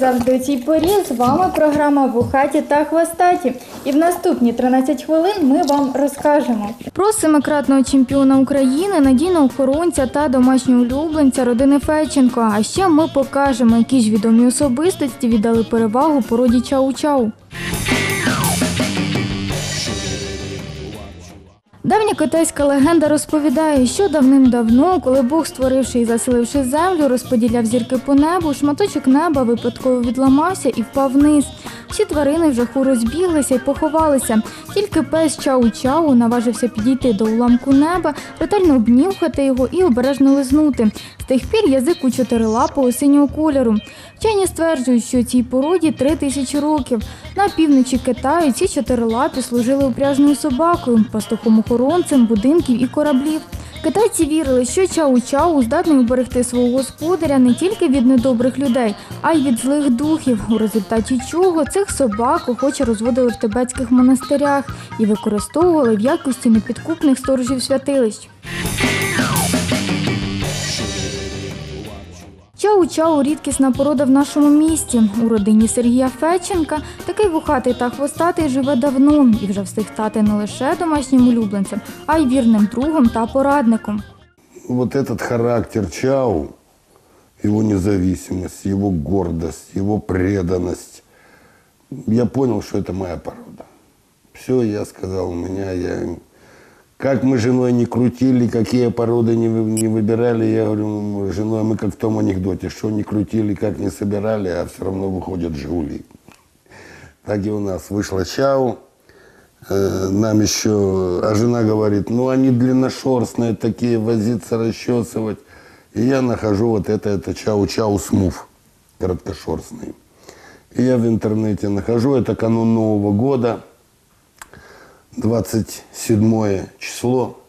завжди у цій порі, з вами програма «Вухаті та хвостаті. І в наступні 13 хвилин ми вам розкажемо про семикратного чемпіона України, надійного охоронця та домашнього улюбленця родини Феченко. А ще ми покажемо, які ж відомі особистості віддали перевагу породі чау-чау. Давня китайська легенда розповідає, що давним-давно, коли Бог, створивши і заселивши землю, розподіляв зірки по небу, шматочок неба випадково відламався і впав вниз. Всі тварини в жаху розбіглися і поховалися. Тільки пес Чау-Чау наважився підійти до уламку неба, ретельно обнюхати його і обережно лизнути. З тих пір язик у чотирилапого синього кольору. Вчені стверджують, що цій породі три тисячі років. На півночі Китаю ці чотирилапі служили упряжною собакою, пастухом-охоронцем будинків і кораблів. Китайці вірили, що чау-чау здатний уберегти свого господаря не тільки від недобрих людей, а й від злих духів, у результаті чого цих собак охоче розводили в тибетських монастирях і використовували в якості непідкупних сторожів святилищ. Чау-чау – рідкісна порода в нашому місті. У родині Сергія Феченка такий вухатий та хвостатий живе давно і вже встиг стати не лише домашнім улюбленцем, а й вірним другом та порадником. Вот этот характер Чау, его независимость, его гордость, его преданность, я понял, что это моя порода. Все, я сказал, у меня, я... Как мы женой не крутили, какие породы не, не выбирали, я говорю, с женой мы как в том анекдоте, что не крутили, как не собирали, а все равно выходят жули. Так и у нас вышло Чау. Э, Нам еще, а жена говорит, ну они длинношерстные такие, возиться, расчесывать. И я нахожу вот это, это чау-чау смув, короткошерстный. И я в интернете нахожу, это канун Нового года, 27 число,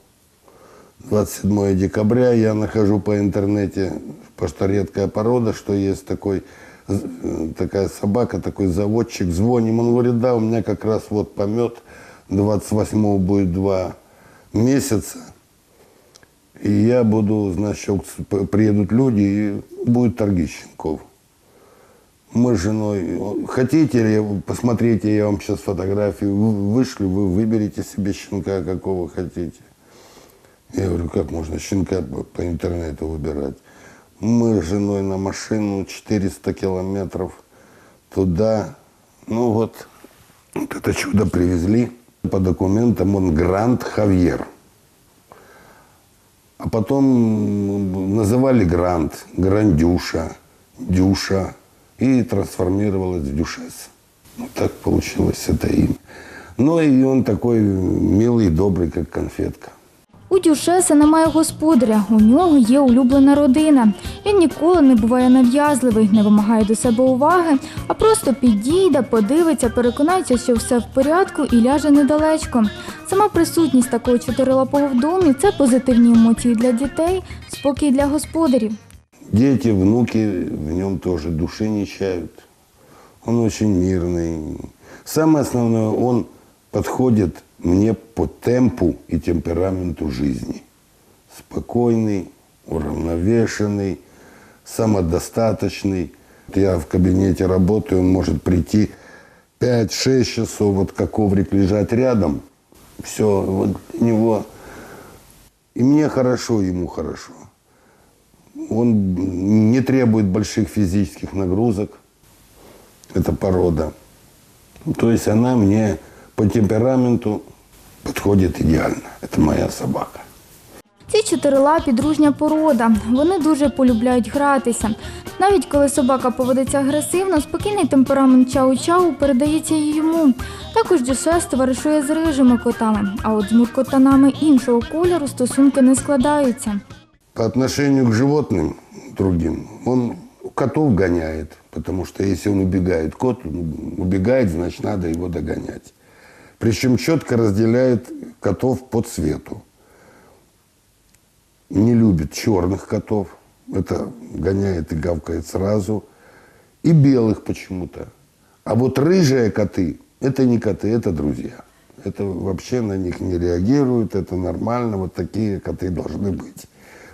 27 декабря я нахожу по интернете, потому что редкая порода, что есть такой, э, такая собака, такой заводчик, звоним. Он говорит, да, у меня как раз вот помет, 28 будет два месяца. И я буду, значит, приедут люди, и будет торги щенков. Мы с женой, хотите ли, посмотрите, я вам сейчас фотографию вы- вышлю, вы выберите себе щенка, какого хотите. Я говорю, как можно щенка по, интернету выбирать? Мы с женой на машину 400 километров туда. Ну вот, вот это чудо привезли. По документам он Гранд Хавьер. А потом называли Грант, Грандюша, Дюша. И трансформировалось в Дюшес. Вот так получилось это имя. Ну и он такой милый, добрый, как конфетка. У Дюшеса немає господаря, у нього є улюблена родина. Він ніколи не буває нав'язливий, не вимагає до себе уваги, а просто підійде, подивиться, переконається, що все в порядку і ляже недалечко. Сама присутність такого чотирилапого в домі це позитивні емоції для дітей, спокій для господарів. Дети, внуки в нем тоже души не чают. Он очень мирный. Самое основное, он подходит мне по темпу и темпераменту жизни. Спокойный, уравновешенный, самодостаточный. Я в кабинете работаю, он может прийти 5-6 часов, вот как коврик лежать рядом. Все, вот у него... И мне хорошо, ему хорошо. Он не требует больших физических нагрузок. Это порода. То есть она мне по темпераменту подходит идеально. Это моя собака. Ці чотирилапі дружня порода. Вони дуже полюбляють гратися. Навіть коли собака поводиться агресивно, спокійний темперамент чау-чау передається і йому. Також Дюшес товаришує з рижими котами, а от з муркотанами іншого кольору стосунки не складаються. По отношению к животным другим, он котов гоняет, потому что если он убегает, кот убегает, значит, надо его догонять. Причем четко разделяет котов по цвету. Не любит черных котов, это гоняет и гавкает сразу, и белых почему-то. А вот рыжие коты, это не коты, это друзья. Это вообще на них не реагируют, это нормально, вот такие коты должны быть.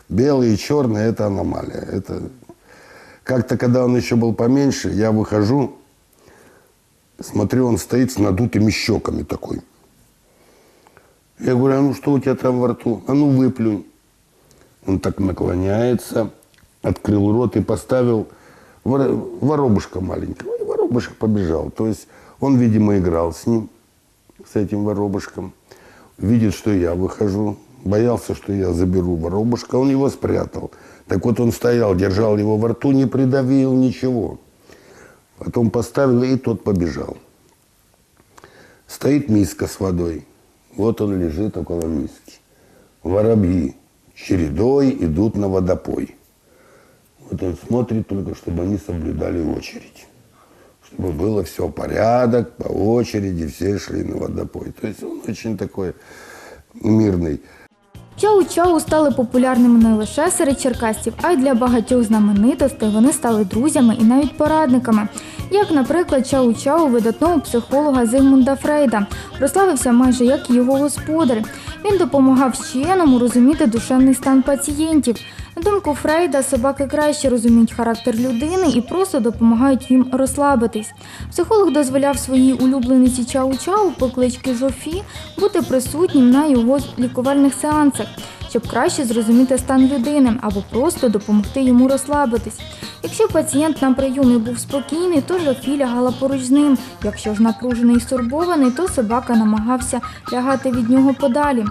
Белые и черные – это аномалия. Это Как-то, когда он еще был поменьше, я выхожу, смотрю, он стоит с надутыми щеками такой. Я говорю, а ну что у тебя там во рту? А ну выплюнь. Он так наклоняется, открыл рот и поставил вор- воробушка маленького. И воробушек побежал. То есть он, видимо, играл с ним, с этим воробушком. Видит, что я выхожу. Боялся, что я заберу воробушка. Он его спрятал. Так вот он стоял, держал его во рту, не придавил ничего. Потом поставил, и тот побежал. Стоит миска с водой. Вот он лежит около миски. Воробьи чередой идут на водопой. Вот он смотрит только, чтобы они соблюдали очередь. Чтобы было все порядок, по очереди все шли на водопой. То есть он очень такой мирный. Чау-чау стали популярними не лише серед черкасців, а й для багатьох знаменитостей. Вони стали друзями і навіть порадниками. Як, наприклад, Чау-чау видатного психолога Зигмунда Фрейда прославився майже як його господар. Він допомагав вченому розуміти душевний стан пацієнтів. На думку Фрейда, собаки краще розуміють характер людини і просто допомагають їм розслабитись. Психолог дозволяв своїй улюблениці Чау-Чау по кличці Жофі бути присутнім на його лікувальних сеансах, щоб краще зрозуміти стан людини або просто допомогти йому розслабитись. Якщо пацієнт на прийомі був спокійний, то Жофі лягала поруч з ним. Якщо ж напружений і стурбований, то собака намагався лягати від нього подалі.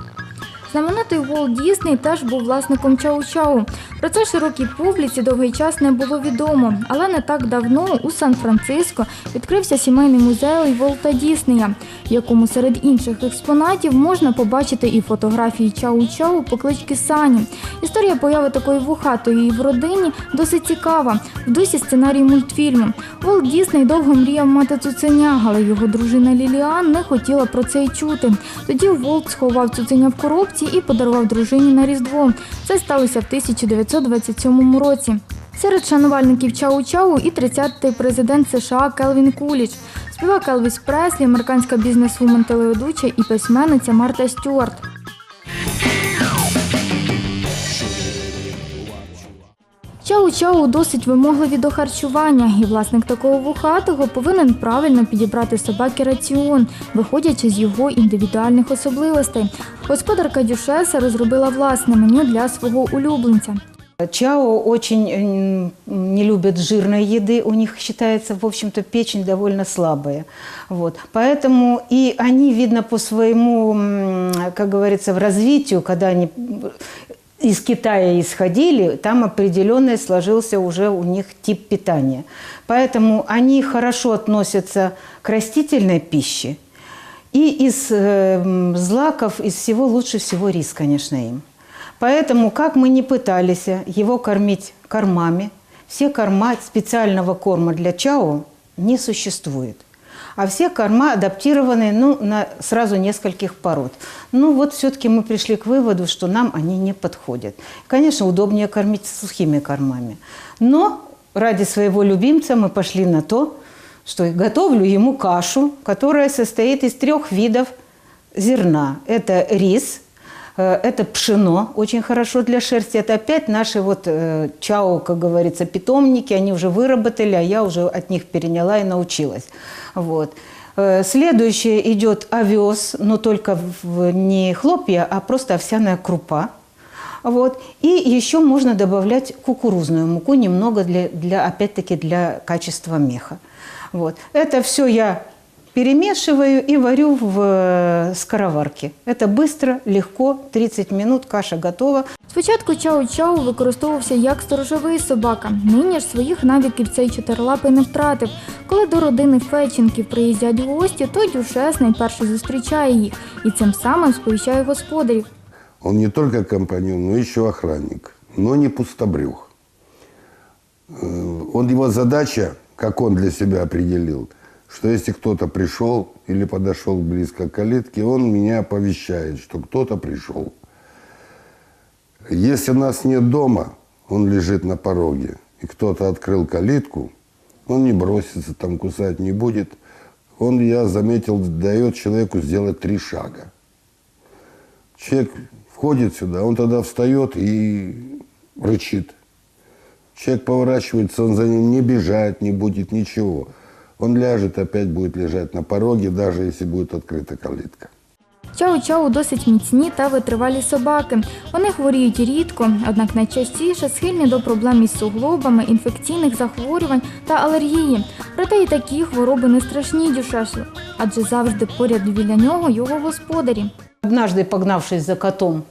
Знаменитий Волт Дісней теж був власником Чау-Чау. Про це широкій публіці довгий час не було відомо, але не так давно у Сан-Франциско відкрився сімейний музей Волта Діснея, в якому серед інших експонатів можна побачити і фотографії Чау-Чау по кличці Сані. Історія появи такої вухатої в родині досить цікава. В дусі сценарій мультфільму. Волт Дісней довго мріяв мати цуценя, але його дружина Ліліан не хотіла про це й чути. Тоді Волт сховав цуценя в коробці і подарував дружині на Різдво. Це сталося в 1927 році. Серед шанувальників Чау-Чау і 30-й президент США Келвін Куліч, співак Елвіс Преслі, американська бізнесвумен телеведуча і письменниця Марта Стюарт. Чау-чау досить вимогливі до харчування, і власник такого вухатого повинен правильно підібрати собаки раціон, виходячи з його індивідуальних особливостей. Господарка Дюшеса розробила власне меню для свого улюбленця. Чао очень не любят жирной еды, у них считается, в общем-то, печень довольно слабая. Вот. Поэтому и они, видно, по своему, как говорится, в развитию, когда они из Китая исходили, там определенный сложился уже у них тип питания. Поэтому они хорошо относятся к растительной пище. И из э, злаков, из всего лучше всего рис, конечно, им. Поэтому, как мы не пытались его кормить кормами, все корма специального корма для чао не существует. А все корма адаптированы ну, на сразу нескольких пород. Ну вот все-таки мы пришли к выводу, что нам они не подходят. Конечно, удобнее кормить сухими кормами. Но ради своего любимца мы пошли на то, что готовлю ему кашу, которая состоит из трех видов зерна. Это рис, это пшено, очень хорошо для шерсти. Это опять наши вот э, чао, как говорится, питомники, они уже выработали, а я уже от них переняла и научилась. Вот. Э, Следующее идет овес, но только не хлопья, а просто овсяная крупа. Вот. И еще можно добавлять кукурузную муку немного, для, для, опять-таки для качества меха. Вот. Это все я перемешиваю и варю в э, скороварке. Это быстро, легко, 30 минут, каша готова. Спочатку Чау-Чау використовувався як сторожовий собака. Нині ж своїх навиків цей чотирилапий не втратив. Коли до родини Феченків приїздять гості, то Дюшес найперше зустрічає їх і цим самим сповіщає господарів. Он не только компаньон, но еще охранник, но не пустобрех. Э, Он, его задача, как он для себя определил, что если кто-то пришел или подошел близко к калитке, он меня оповещает, что кто-то пришел. Если нас нет дома, он лежит на пороге, и кто-то открыл калитку, он не бросится, там кусать не будет. Он, я заметил, дает человеку сделать три шага. Человек входит сюда, он тогда встает и рычит. Человек поворачивается, он за ним не бежать не будет, ничего. Он ляжет, опять будет лежать на пороге, даже если будет открыта калитка. Чау-чау досить міцні та витривалі собаки. Вони хворіють рідко, однак найчастіше схильні до проблем із суглобами, інфекційних захворювань та алергії. Проте і такі хвороби не страшні дюшешу, адже завжди поряд біля нього його господарі. Однажды, погнавшись за котом,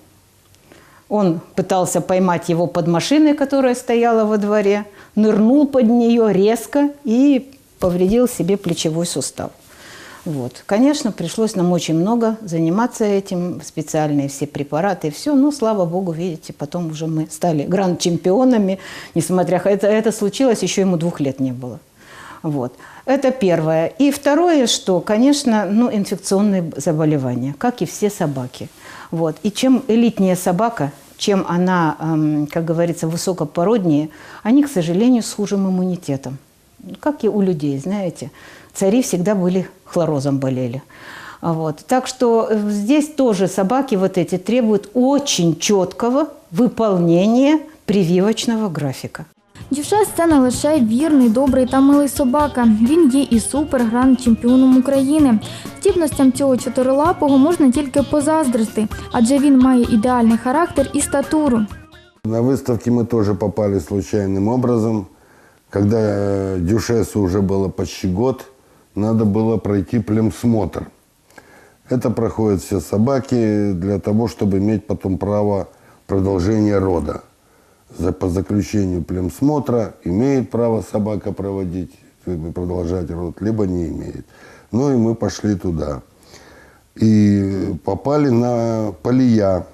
он пытался поймать его под машиной, которая стояла во дворе, нырнул под нее резко и повредил себе плечевой сустав. Вот. Конечно, пришлось нам очень много заниматься этим, специальные все препараты все, но, слава богу, видите, потом уже мы стали гранд-чемпионами, несмотря, это, это случилось, еще ему двух лет не было. Вот. Это первое. И второе, что, конечно, ну, инфекционные заболевания, как и все собаки. Вот. И чем элитнее собака, чем она, эм, как говорится, высокопороднее, они, к сожалению, с хужим иммунитетом. Как и у людей, знаете. Цари всегда были хлорозом болели. А Вот. Так что э, здесь тоже собаки вот эти требуют очень четкого выполнения прививочного графика. Дюшес це не лише вірний, добрий та милий собака. Він є і супер-гранд чемпіоном України. Здібностям цього чотирилапого можна тільки позаздрити, адже він має ідеальний характер і статуру. На выставке мы тоже попали случайным образом. Когда Дюшесу уже было почти год, надо было пройти племсмотр. Это проходят все собаки для того, чтобы иметь потом право продолжения рода. За, по заключению племсмотра имеет право собака проводить, продолжать род, либо не имеет. Ну и мы пошли туда. И попали на Полия.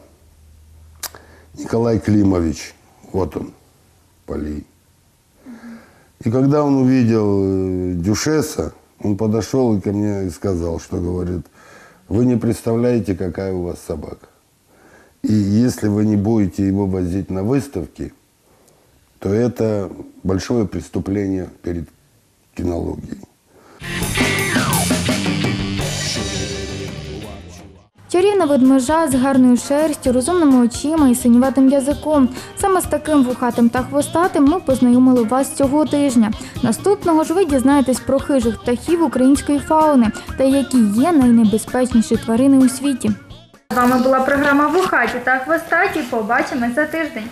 Николай Климович, вот он, Полей. И когда он увидел э, Дюшеса, он подошел ко мне и сказал, что говорит, вы не представляете, какая у вас собака. И если вы не будете его возить на выставки, то это большое преступление перед кинологией. Чарівна ведмежа з гарною шерстю, розумними очима і синюватим язиком. Саме з таким вухатим та хвостатим ми познайомили вас цього тижня. Наступного ж ви дізнаєтесь про хижих птахів української фауни та які є найнебезпечніші тварини у світі. З вами була програма Вухаті та хвостаті. Побачимось за тиждень.